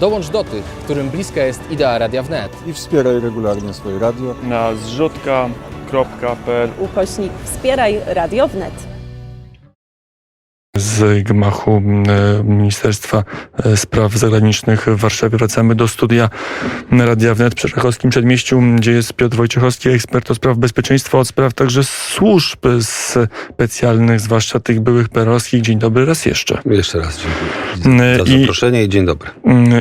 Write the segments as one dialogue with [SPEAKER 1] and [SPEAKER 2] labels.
[SPEAKER 1] Dołącz do tych, którym bliska jest idea Radia Wnet.
[SPEAKER 2] i wspieraj regularnie swoje radio.
[SPEAKER 3] na zrzutka.pl
[SPEAKER 4] ukośnik Wspieraj Radio Wnet.
[SPEAKER 3] Z gmachu e, Ministerstwa e, Spraw Zagranicznych w Warszawie. Wracamy do studia Radia Wnet przy Czechowskim Przedmieściu, gdzie jest Piotr Wojciechowski, ekspert do spraw bezpieczeństwa, od spraw także służb specjalnych, zwłaszcza tych byłych perowskich. Dzień dobry raz jeszcze.
[SPEAKER 5] Jeszcze raz dziękuję za
[SPEAKER 3] I-
[SPEAKER 5] zaproszenie i dzień dobry.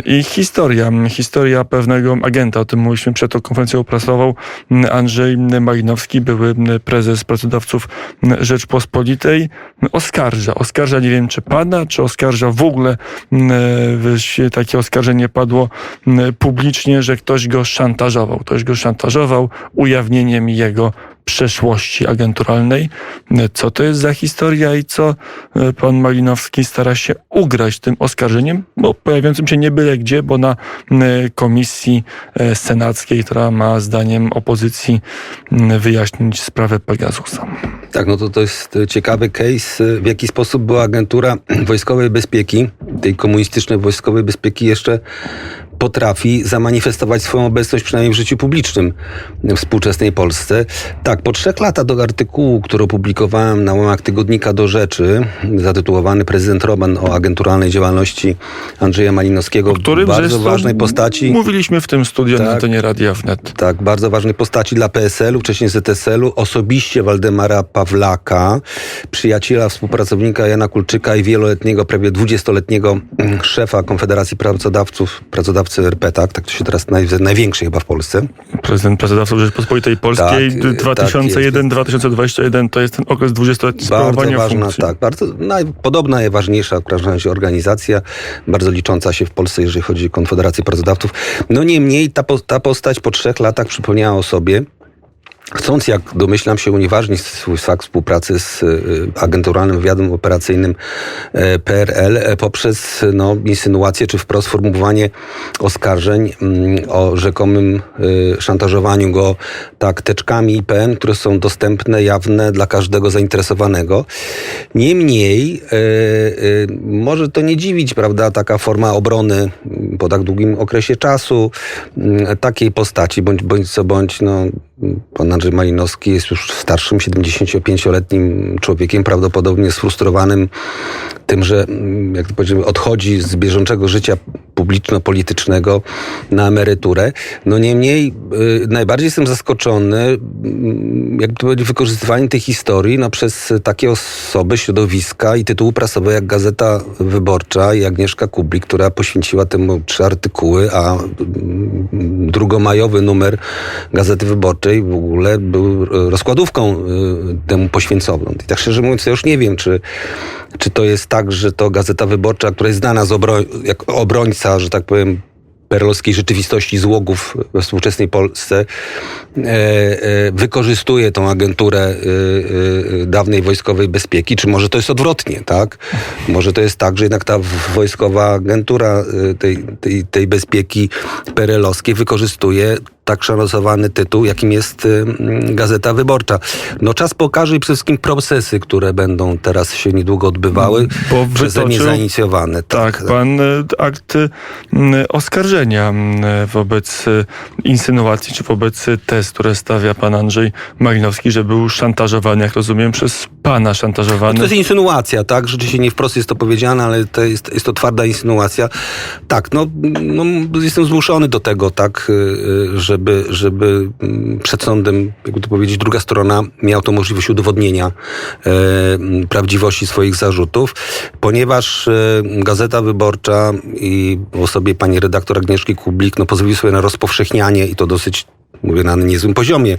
[SPEAKER 3] I historia, historia pewnego agenta, o tym mówiliśmy przed tą konferencją prasową. Andrzej Malinowski, były prezes pracodawców Rzeczpospolitej, mm, oskarża. Nie wiem czy pana, czy oskarża w ogóle, mm, wyś- takie oskarżenie padło mm, publicznie, że ktoś go szantażował. Ktoś go szantażował ujawnieniem jego przeszłości agenturalnej. Co to jest za historia i co e, pan Malinowski stara się ugrać tym oskarżeniem, bo pojawiającym się nie byle gdzie, bo na m, komisji e, senackiej, która ma zdaniem opozycji wyjaśnić sprawę Pegasusa.
[SPEAKER 5] Tak, no to to jest ciekawy case, w jaki sposób była agentura wojskowej bezpieki, tej komunistycznej wojskowej bezpieki jeszcze potrafi zamanifestować swoją obecność przynajmniej w życiu publicznym w współczesnej Polsce. Tak, po trzech latach do artykułu, który opublikowałem na łamach tygodnika do rzeczy, zatytułowany Prezydent Roman o agenturalnej działalności Andrzeja Malinowskiego, bardzo
[SPEAKER 3] zresztą
[SPEAKER 5] ważnej postaci.
[SPEAKER 3] Mówiliśmy w tym studiu na
[SPEAKER 5] Tak.
[SPEAKER 3] antenie Radia Wnet.
[SPEAKER 5] Tak, bardzo ważnej postaci dla PSL-u, wcześniej ZSL-u, osobiście Waldemara Pawlaka, przyjaciela, współpracownika Jana Kulczyka i wieloletniego, prawie dwudziestoletniego szefa Konfederacji Pracodawców, pracodawcy tak, tak to się teraz naj, największy chyba w Polsce.
[SPEAKER 3] Prezydent pracodawców Rzeczpospolitej Polskiej
[SPEAKER 5] Tak, tak
[SPEAKER 3] 2001-2021 to jest ten okres 20-letni
[SPEAKER 5] Bardzo
[SPEAKER 3] sprawowania
[SPEAKER 5] ważna,
[SPEAKER 3] funkcji.
[SPEAKER 5] tak, bardzo naj, podobna, najważniejsza organizacja, bardzo licząca się w Polsce, jeżeli chodzi o Konfederację Pracodawców. No niemniej ta, ta postać po trzech latach przypomniała o sobie. Chcąc, jak domyślam się, unieważnić swój fakt współpracy z y, agenturalnym wywiadem operacyjnym e, PRL e, poprzez no, insynuację czy wprost formułowanie oskarżeń mm, o rzekomym y, szantażowaniu go tak teczkami IPN, które są dostępne, jawne dla każdego zainteresowanego. Niemniej e, może to nie dziwić, prawda, taka forma obrony po tak długim okresie czasu mm, takiej postaci, bądź, bądź co bądź, no, pan Andrzej Malinowski jest już starszym, 75-letnim człowiekiem, prawdopodobnie sfrustrowanym tym, że mm, jak to odchodzi z bieżącego życia publiczno-politycznego na emeryturę. No niemniej y, najbardziej jestem zaskoczony mm, jak to powiedzieć, wykorzystywaniem tej historii no, przez takie osoby, środowiska i tytuły prasowe jak Gazeta Wyborcza i Agnieszka Kublik, która poświęciła temu trzy artykuły, a mm, drugomajowy numer Gazety Wyborczej w ogóle był e, rozkładówką y, temu poświęconą. I tak szczerze mówiąc, ja już nie wiem, czy, czy to jest tak, że to Gazeta Wyborcza, która jest znana z obro- jako obrońca, że tak powiem, perlowskiej rzeczywistości złogów we współczesnej Polsce e, e, wykorzystuje tą agenturę e, e, dawnej wojskowej bezpieki, czy może to jest odwrotnie, tak? Może to jest tak, że jednak ta wojskowa agentura e, tej, tej, tej bezpieki perelowskiej wykorzystuje tak szanowany tytuł, jakim jest y, mm, Gazeta Wyborcza. No czas pokaże i przede wszystkim procesy, które będą teraz się niedługo odbywały,
[SPEAKER 3] Bo
[SPEAKER 5] przeze mnie zainicjowane.
[SPEAKER 3] Tak, pan e, akt e, m, oskarżenia wobec insynuacji, czy wobec tez, które stawia pan Andrzej Malinowski, że był szantażowany, jak rozumiem, przez pana szantażowany.
[SPEAKER 5] To jest insynuacja, tak? Rzeczywiście nie wprost jest to powiedziane, ale to jest, jest to twarda insynuacja. Tak, no, no jestem zmuszony do tego, tak, y, y, żeby, żeby mm, przed sądem, jakby to powiedzieć, druga strona miała to możliwość udowodnienia e, prawdziwości swoich zarzutów, ponieważ e, Gazeta Wyborcza i w osobie pani redaktor Agnieszki Kublik, no pozwolił sobie na rozpowszechnianie i to dosyć mówię na niezłym poziomie,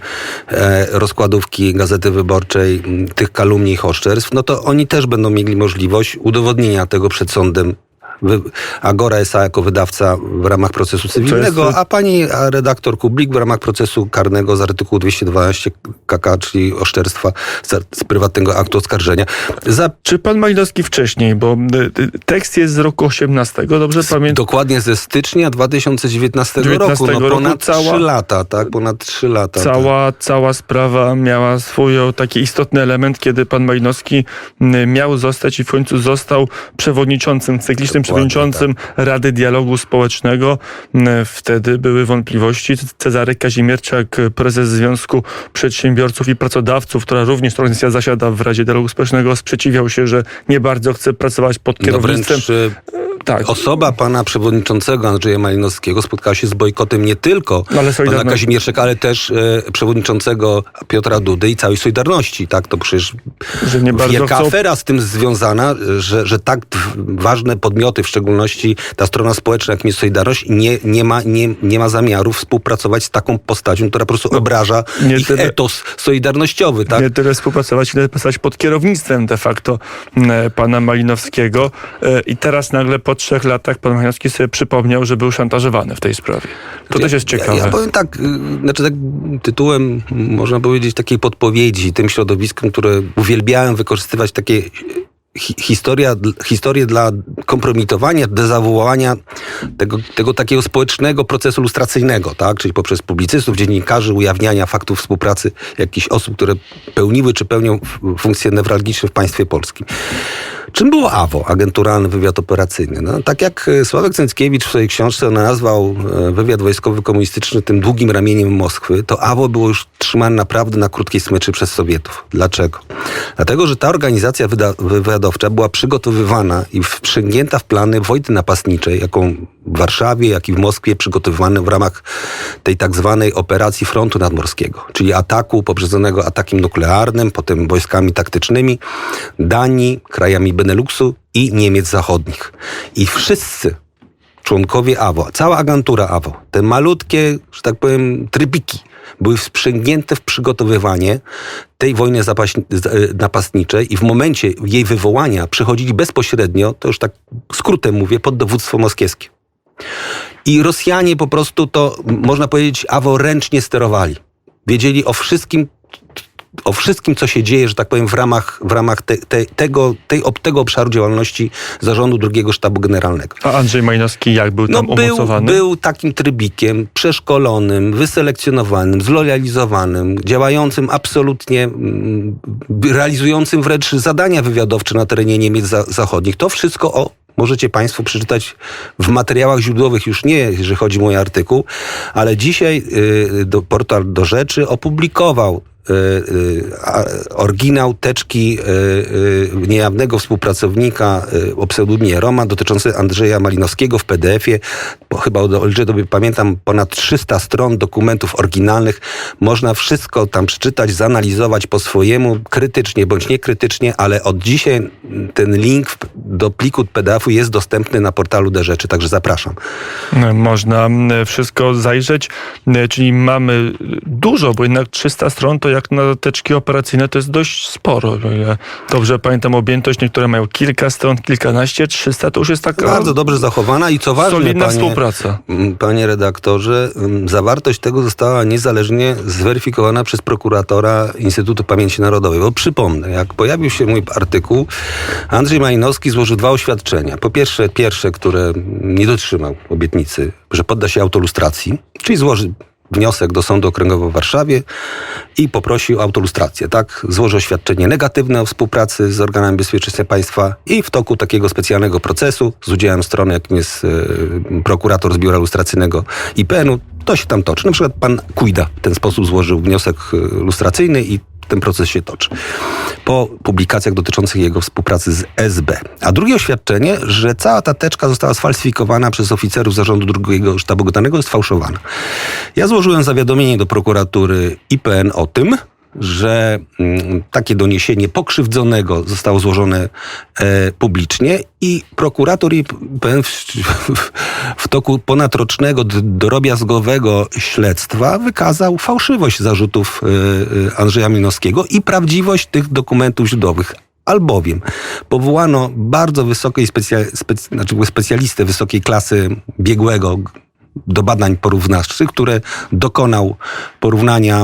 [SPEAKER 5] e, rozkładówki Gazety Wyborczej, tych kalumnii i oszczerstw, no to oni też będą mieli możliwość udowodnienia tego przed sądem. Agora S.A. jako wydawca w ramach procesu cywilnego,
[SPEAKER 3] jest-
[SPEAKER 5] a pani redaktor Kublik w ramach procesu karnego z artykułu 212 KK, czyli oszczerstwa z, prywatnego aktu oskarżenia. Za
[SPEAKER 3] Czy pan Malinowski wcześniej, bo e, e, tekst jest z roku 18, dobrze pamiętam?
[SPEAKER 5] Dokładnie ze stycznia 2019 roku,
[SPEAKER 3] 19
[SPEAKER 5] no
[SPEAKER 3] roku
[SPEAKER 5] ponad
[SPEAKER 3] cała-
[SPEAKER 5] 3 lata, tak? Ponad 3 lata. tak.
[SPEAKER 3] Cała, cała sprawa miała swój taki istotny element, kiedy pan Malinowski m, miał zostać i w końcu został przewodniczącym, cyklicznym przewodniczącym Rady Dialogu Społecznego. M, Wtedy były wątpliwości. Cezary Kazimierczak, prezes Związku Przedsiębiorców i Pracodawców, która również to organizacja zasiada w Radzie Dialogu Społecznego, sprzeciwiał się, że nie bardzo chce pracować pod
[SPEAKER 5] No
[SPEAKER 3] kierownictwem.
[SPEAKER 5] e,
[SPEAKER 3] tak.
[SPEAKER 5] osoba pana przewodniczącego Andrzeja Malinowskiego spotkała się z bojkotem nie tylko
[SPEAKER 3] No,
[SPEAKER 5] pana Kazimierczaka, ale też e, przewodniczącego Piotra Dudy i całej Solidarności. Tak, to przecież
[SPEAKER 3] że nie
[SPEAKER 5] wielka
[SPEAKER 3] chcą
[SPEAKER 5] afera z tym związana, że, że tak ważne podmioty, w szczególności ta strona społeczna, jakim jest Solidarność, nie, nie, ma, nie, nie ma zamiaru współpracować z taką postacią, która po prostu obraża
[SPEAKER 3] No, nie
[SPEAKER 5] ich
[SPEAKER 3] tyle-
[SPEAKER 5] etos solidarnościowy. Tak?
[SPEAKER 3] nie tyle współpracować, ile pracować pod kierownictwem de facto m, pana Malinowskiego. E, I teraz nagle po trzech latach pan Malinowski sobie przypomniał, że był szantażowany w tej sprawie. To też jest ciekawe.
[SPEAKER 5] Ja, ja powiem tak, y, znaczy tak tytułem, można powiedzieć, takiej podpowiedzi tym środowiskom, które uwielbiałem wykorzystywać takie hi, historia, historie dla kompromitowania, dezawuowania tego, tego takiego społecznego procesu lustracyjnego, tak? czyli poprzez publicystów, dziennikarzy, ujawniania faktów współpracy jakichś osób, które pełniły czy pełnią funkcje newralgiczne w państwie polskim. Czym było AWO, Agenturalny Wywiad Operacyjny? No, tak jak e, Sławek Cęckiewicz w swojej książce nazwał e, wywiad wojskowy komunistyczny tym długim ramieniem Moskwy, to AWO było już trzymane naprawdę na krótkiej smyczy przez Sowietów. Dlaczego? Dlatego, że ta organizacja wywiadowcza była przygotowywana i wprzęgnięta w plany wojny napastniczej, jaką w Warszawie, jak i w Moskwie przygotowywano w ramach tej tak zwanej operacji frontu nadmorskiego, czyli ataku poprzedzonego atakiem nuklearnym, potem wojskami taktycznymi Danii, krajami Beneluxu i Niemiec Zachodnich. I wszyscy członkowie AWO, cała agentura AWO, te malutkie, że tak powiem, trybiki, były wsprzęgnięte w przygotowywanie tej wojny e, napastniczej i w momencie jej wywołania przychodzili bezpośrednio, to już tak skrótem mówię, pod dowództwo moskiewskie. I Rosjanie po prostu to, można powiedzieć, AWO ręcznie sterowali. Wiedzieli o wszystkim, o wszystkim, co się dzieje, że tak powiem, w ramach, w ramach te, te, tego, tej, tego obszaru działalności zarządu drugiego sztabu generalnego.
[SPEAKER 3] A Andrzej Malinowski jak był
[SPEAKER 5] No
[SPEAKER 3] tam
[SPEAKER 5] był,
[SPEAKER 3] umocowany?
[SPEAKER 5] był takim trybikiem przeszkolonym, wyselekcjonowanym, zlojalizowanym, działającym absolutnie, mm, realizującym wręcz zadania wywiadowcze na terenie Niemiec za, Zachodnich. To wszystko o Możecie Państwo przeczytać w materiałach źródłowych, już nie, jeżeli chodzi o mój artykuł, ale dzisiaj y, do, portal do rzeczy opublikował oryginał teczki y, y, niejawnego współpracownika y, o pseudonimie Roma dotyczący Andrzeja Malinowskiego w PDF-ie. Chyba, dobrze pamiętam, ponad 300 stron dokumentów oryginalnych. Można wszystko tam przeczytać, zanalizować po swojemu, krytycznie bądź niekrytycznie, ale od dzisiaj ten link do pliku PDF-u jest dostępny na portalu do rzeczy, także zapraszam.
[SPEAKER 3] Można mm, wszystko zajrzeć, czyli mamy dużo, bo jednak 300 stron to jak na teczki operacyjne to jest dość sporo. Ile Dobrze pamiętam objętość, niektóre mają kilka stron, kilkanaście, 300 to już jest taka
[SPEAKER 5] Bardzo dobrze zachowana i co ważne,
[SPEAKER 3] solidna
[SPEAKER 5] panie,
[SPEAKER 3] współpraca.
[SPEAKER 5] Mm, Panie redaktorze, mm, zawartość tego została niezależnie zweryfikowana przez prokuratora Instytutu Pamięci Narodowej. Bo przypomnę, jak pojawił się mój artykuł, Andrzej Majnowski złożył dwa oświadczenia. Po pierwsze, pierwsze, które nie dotrzymał obietnicy, że podda się autolustracji, czyli złoży wniosek do Sądu Okręgowego w Warszawie i poprosił o autolustrację. Tak, złożył oświadczenie negatywne o współpracy z organami bezpieczeństwa państwa i w toku takiego specjalnego procesu z udziałem strony, jakim jest e, prokurator z biura lustracyjnego IPN-u, to się tam toczy. Na przykład pan Kujda w ten sposób złożył wniosek e, lustracyjny i ten proces się toczy. Po publikacjach dotyczących jego współpracy z SB. A drugie oświadczenie, że cała ta teczka została sfalsyfikowana przez oficerów zarządu drugiego sztabu generalnego, jest fałszowana. Ja złożyłem zawiadomienie do prokuratury IPN o tym, że mm, takie doniesienie pokrzywdzonego zostało złożone e, publicznie i prokurator IPN w, toku ponadrocznego drobiazgowego śledztwa wykazał fałszywość zarzutów e, e, Andrzeja Minowskiego i prawdziwość tych dokumentów źródłowych. Albowiem powołano bardzo wysokiej specja, spec, znaczy specjalistę wysokiej klasy biegłego do badań porównawczych, które dokonał porównania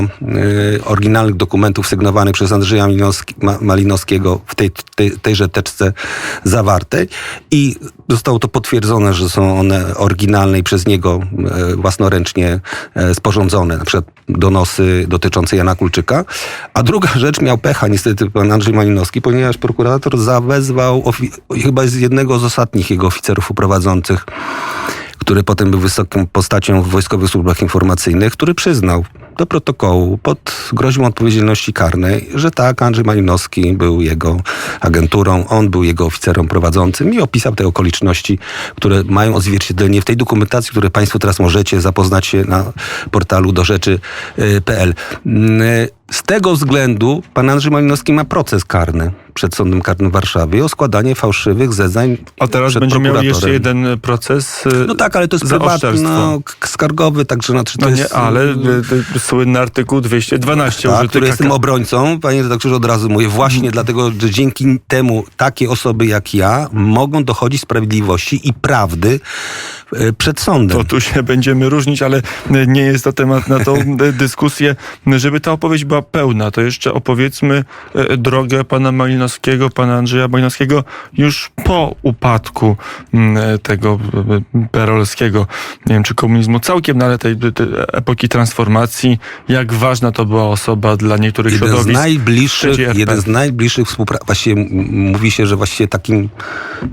[SPEAKER 5] y, oryginalnych dokumentów sygnowanych przez Andrzeja Malinowski, Ma, Malinowskiego w tej, tej, tejże teczce zawartej i zostało to potwierdzone, że są one oryginalne i przez niego e, własnoręcznie e, sporządzone, na przykład donosy dotyczące Jana Kulczyka. A druga rzecz, miał pecha niestety pan Andrzej Malinowski, ponieważ prokurator zawezwał chyba z jednego z ostatnich jego oficerów uprowadzących który potem był wysoką postacią w wojskowych służbach informacyjnych, który przyznał do protokołu pod groźbą odpowiedzialności karnej, że tak, Andrzej Malinowski był jego agenturą, on był jego oficerem prowadzącym i opisał te okoliczności, które mają odzwierciedlenie w tej dokumentacji, które Państwo teraz możecie zapoznać się na portalu do rzeczy.pl. Z tego względu pan Andrzej Malinowski ma proces karny przed Sądem Karnym w Warszawie o składanie fałszywych zeznań
[SPEAKER 3] A teraz
[SPEAKER 5] przed
[SPEAKER 3] będzie miał jeszcze jeden proces. y,
[SPEAKER 5] No tak, ale to jest no, k- skargowy, także znaczy to
[SPEAKER 3] No nie,
[SPEAKER 5] jest...
[SPEAKER 3] ale y, słynny artykuł 212
[SPEAKER 5] tak, który jestem obrońcą, panie redaktorze, od razu mówię, właśnie dlatego, że dzięki temu takie osoby jak ja mogą dochodzić sprawiedliwości i prawdy e, przed sądem.
[SPEAKER 3] To tu się będziemy różnić, ale nie jest to temat na tą dyskusję. Żeby ta opowieść była pełna, to jeszcze opowiedzmy y, drogę pana Malinowskiego, pana Andrzeja Malinowskiego już po upadku mm, tego y, perolskiego, nie wiem czy komunizmu całkiem, no ale tej, tej epoki transformacji, jak ważna to była osoba dla niektórych
[SPEAKER 5] Jeden z
[SPEAKER 3] środowisk.
[SPEAKER 5] najbliższych,
[SPEAKER 3] trzeciej RP.
[SPEAKER 5] jeden z najbliższych współprac... Właściwie mówi się, że właściwie takim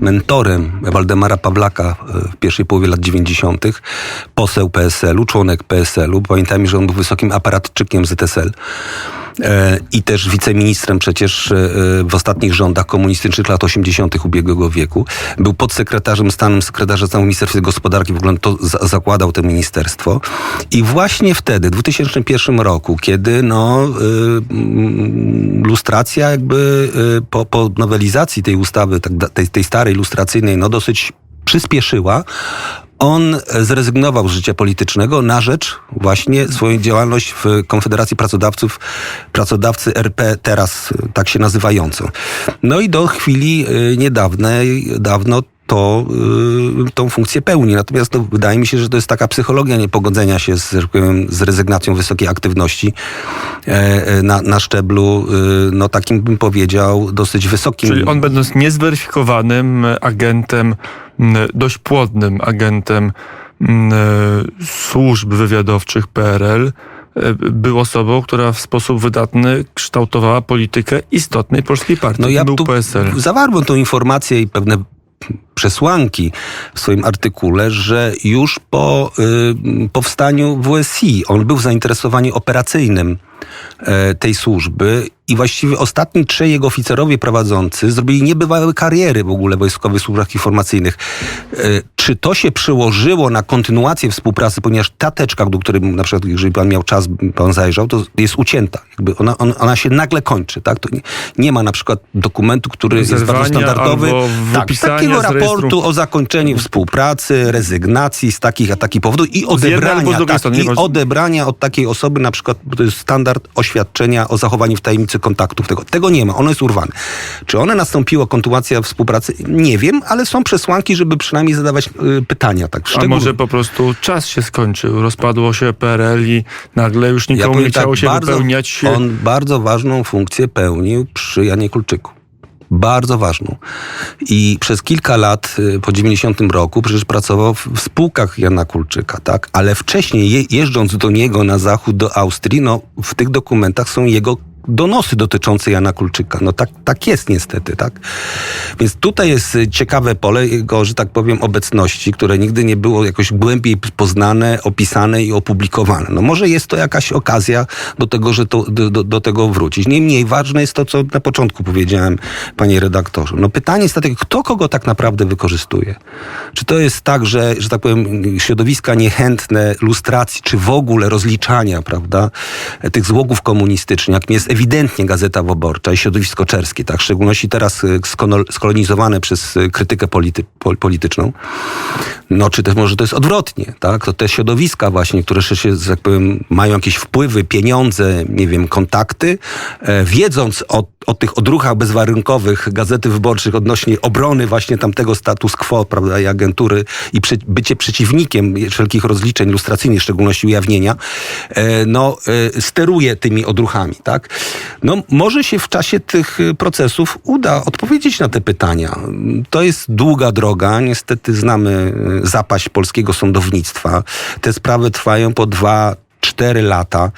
[SPEAKER 5] mentorem Waldemara Pawlaka e, w pierwszej połowie lat 90. poseł PSL-u, członek PSL-u. Pamiętajmy, że on był wysokim aparatczykiem ZSL. E, I też wiceministrem przecież e, w ostatnich rządach komunistycznych lat 80. ubiegłego wieku. Był podsekretarzem stanu, sekretarzem stanu w Ministerstwie Gospodarki, w ogóle to za- zakładał to ministerstwo. I właśnie wtedy, w 2001 roku, kiedy no, y, mm, lustracja jakby po, po nowelizacji tej ustawy, tak, tej, tej starej lustracyjnej, no dosyć przyspieszyła, on zrezygnował z życia politycznego na rzecz właśnie swoją działalność w Konfederacji Pracodawców, pracodawcy RP, teraz tak się nazywającą. No i do chwili y, niedawnej, dawno to y, tą funkcję pełni. Natomiast no, wydaje mi się, że to jest taka psychologia niepogodzenia się z, tak z rezygnacją wysokiej aktywności e, e, na, na szczeblu, y, no takim bym powiedział, dosyć wysokim.
[SPEAKER 3] Czyli on będąc niezweryfikowanym agentem, dość płodnym agentem służb wywiadowczych PRL, e, był osobą, która w sposób wydatny kształtowała politykę istotnej polskiej partii.
[SPEAKER 5] No ja
[SPEAKER 3] był
[SPEAKER 5] tu
[SPEAKER 3] PSL.
[SPEAKER 5] zawarłem tą informację i pewne przesłanki w swoim artykule, że już po y, powstaniu WSI on był w zainteresowaniu operacyjnym e, tej służby i właściwie ostatni trzej jego oficerowie prowadzący zrobili niebywałe kariery w ogóle w wojskowych służbach informacyjnych. E, Czy to się przełożyło na kontynuację współpracy, ponieważ ta teczka, do której na przykład, jeżeli pan miał czas, pan zajrzał, to jest ucięta. Jakby ona, ona, się nagle kończy, tak? To nie, nie ma na przykład dokumentu, który jest bardzo
[SPEAKER 3] Zerwania
[SPEAKER 5] standardowy. Tak, takiego raportu o zakończeniu współpracy, rezygnacji z takich a takich powodów i odebrania, tak, i odebrania od takiej osoby, na przykład, to jest standard oświadczenia o zachowaniu w tajemnicy kontaktów. Tego, tego nie ma, ono jest urwane. Czy one nastąpiło, kontynuacja współpracy? Nie wiem, ale są przesłanki, żeby przynajmniej zadawać y, pytania. Tak,
[SPEAKER 3] A może po prostu czas się skończył, rozpadło się PRL i nagle już nikomu
[SPEAKER 5] powiem
[SPEAKER 3] nie
[SPEAKER 5] tak,
[SPEAKER 3] chciało się
[SPEAKER 5] bardzo-
[SPEAKER 3] wypełniać
[SPEAKER 5] On bardzo ważną funkcję pełnił przy Janie Kulczyku. Bardzo ważną. I przez kilka lat y, po 90 roku przecież pracował w, spółkach Jana Kulczyka, tak? Ale wcześniej je, jeżdżąc do niego na zachód do Austrii, no w tych dokumentach są jego donosy dotyczące Jana Kulczyka. No tak, tak jest niestety, tak? Więc tutaj jest y, ciekawe pole jego, że tak powiem, obecności, które nigdy nie było jakoś głębiej poznane, opisane i opublikowane. No może jest to jakaś okazja do tego, że to, do, do, tego wrócić. Niemniej ważne jest to, co na początku powiedziałem, panie redaktorze. No pytanie jest dlatego, kto kogo tak naprawdę wykorzystuje? Czy to jest tak, że, że tak powiem, środowiska niechętne lustracji, czy w ogóle rozliczania, prawda, tych złogów komunistycznych, jakim jest ewidentnie Gazeta Wyborcza i środowisko czerskie, tak, w szczególności teraz y, skolonizowane przez y, krytykę polity, pol, polityczną, no czy też może to jest odwrotnie, tak, to te środowiska właśnie, które się, tak powiem, mają jakieś wpływy, pieniądze, nie wiem, kontakty, e, wiedząc o, o tych odruchach bezwarunkowych Gazety Wyborczych odnośnie obrony właśnie tamtego status quo, prawda, i agentury i przy, bycie przeciwnikiem wszelkich rozliczeń lustracyjnych, w szczególności ujawnienia, e, no, e, steruje tymi odruchami, tak? No, może się w czasie tych e, procesów uda odpowiedzieć na te pytania. To jest długa droga. Niestety znamy e, zapaść polskiego sądownictwa. Te sprawy trwają po dwa, cztery lata,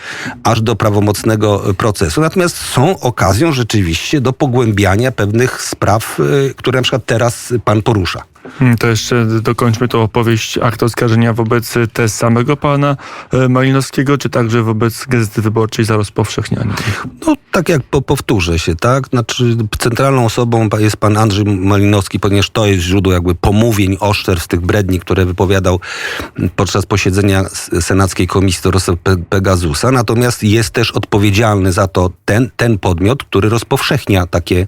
[SPEAKER 5] aż do prawomocnego e, procesu. Natomiast są okazją rzeczywiście do pogłębiania pewnych spraw, które na przykład teraz pan porusza.
[SPEAKER 3] Hmm, To jeszcze dokończmy tą opowieść akt oskarżenia wobec y, też samego pana e, Malinowskiego, czy także wobec Gazety Wyborczej za rozpowszechnianie ich.
[SPEAKER 5] No, tak jak po, powtórzę się, tak? Znaczy, centralną osobą jest pan Andrzej Malinowski, ponieważ to jest źródło jakby pomówień, oszczerstw, tych bredni, które wypowiadał podczas posiedzenia Senackiej Komisji do Pe- Pegasusa. Natomiast jest też odpowiedzialny za to ten, ten podmiot, który rozpowszechnia takie,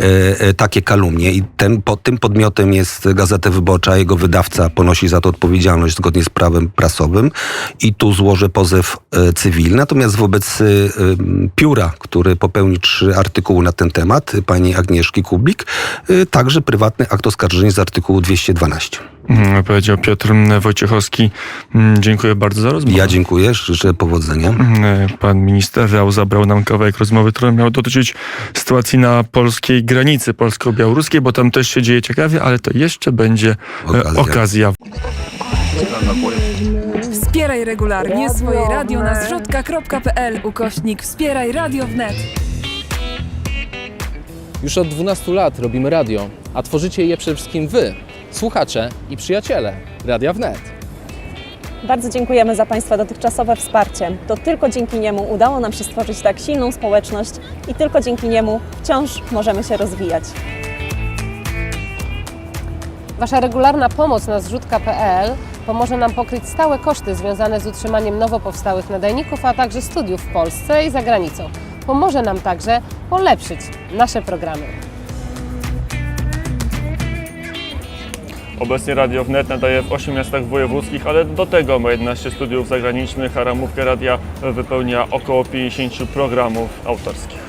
[SPEAKER 5] e, e, takie kalumnie. I ten, tym podmiotem jest Gazeta Wyborcza, jego wydawca ponosi za to odpowiedzialność zgodnie z prawem prasowym i tu złożę pozew e, cywilny. Natomiast wobec e, em, pióra, który popełni trzy artykuły na ten temat, e, pani Agnieszki Kublik, e, także prywatny akt oskarżenia z artykułu 212.
[SPEAKER 3] Hmm, Powiedział Piotr mm, Wojciechowski. Mm, Dziękuję bardzo za rozmowę.
[SPEAKER 5] Ja dziękuję, życzę powodzenia.
[SPEAKER 3] Mm, Pan minister Rał zabrał nam kawałek rozmowy, która miała dotyczyć sytuacji na polskiej granicy polsko-białoruskiej, bo tam też się dzieje ciekawie, ale to jeszcze będzie e,
[SPEAKER 5] Okazja.
[SPEAKER 3] okazja.
[SPEAKER 6] Wspieraj regularnie swoje radio na zrzutka.pl ukośnik Wspieraj Radio wnet.
[SPEAKER 1] Już od 12 lat robimy radio, a tworzycie je przede wszystkim Wy, słuchacze i przyjaciele Radia Wnet.
[SPEAKER 4] Bardzo dziękujemy za Państwa dotychczasowe wsparcie. To tylko dzięki niemu udało nam się stworzyć tak silną społeczność i tylko dzięki niemu wciąż możemy się rozwijać.
[SPEAKER 7] Wasza regularna pomoc na zrzutka.pl pomoże nam pokryć stałe koszty związane z utrzymaniem nowo powstałych nadajników, a także studiów w Polsce i za granicą. Pomoże nam także polepszyć nasze programy.
[SPEAKER 3] Obecnie Radio Wnet nadaje w 8 miastach wojewódzkich, ale do tego ma 11 studiów zagranicznych, a ramówkę radia wypełnia około 50 programów autorskich.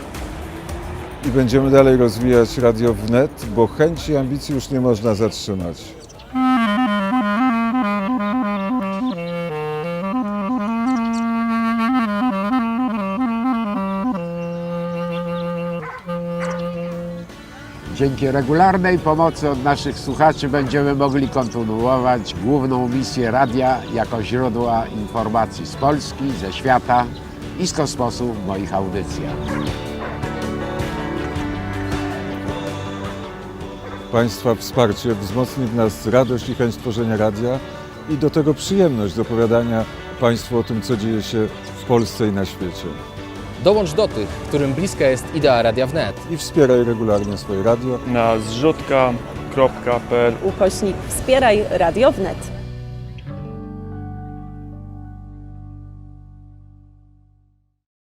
[SPEAKER 2] I będziemy dalej rozwijać Radio Wnet, bo chęci i ambicji już nie można zatrzymać.
[SPEAKER 8] Dzięki regularnej pomocy od naszych słuchaczy będziemy mogli kontynuować główną misję radia jako źródła informacji z Polski, ze świata i z kosmosu w moich audycjach.
[SPEAKER 2] Państwa wsparcie wzmocni w nas radość i chęć tworzenia radia i do tego przyjemność z opowiadania Państwu o tym, co dzieje się w Polsce i na świecie.
[SPEAKER 1] Dołącz do tych, którym bliska jest idea Radia Wnet.
[SPEAKER 2] I wspieraj regularnie swoje radio.
[SPEAKER 3] Na zrzutka.pl
[SPEAKER 4] Ukośnik Wspieraj Radio wnet.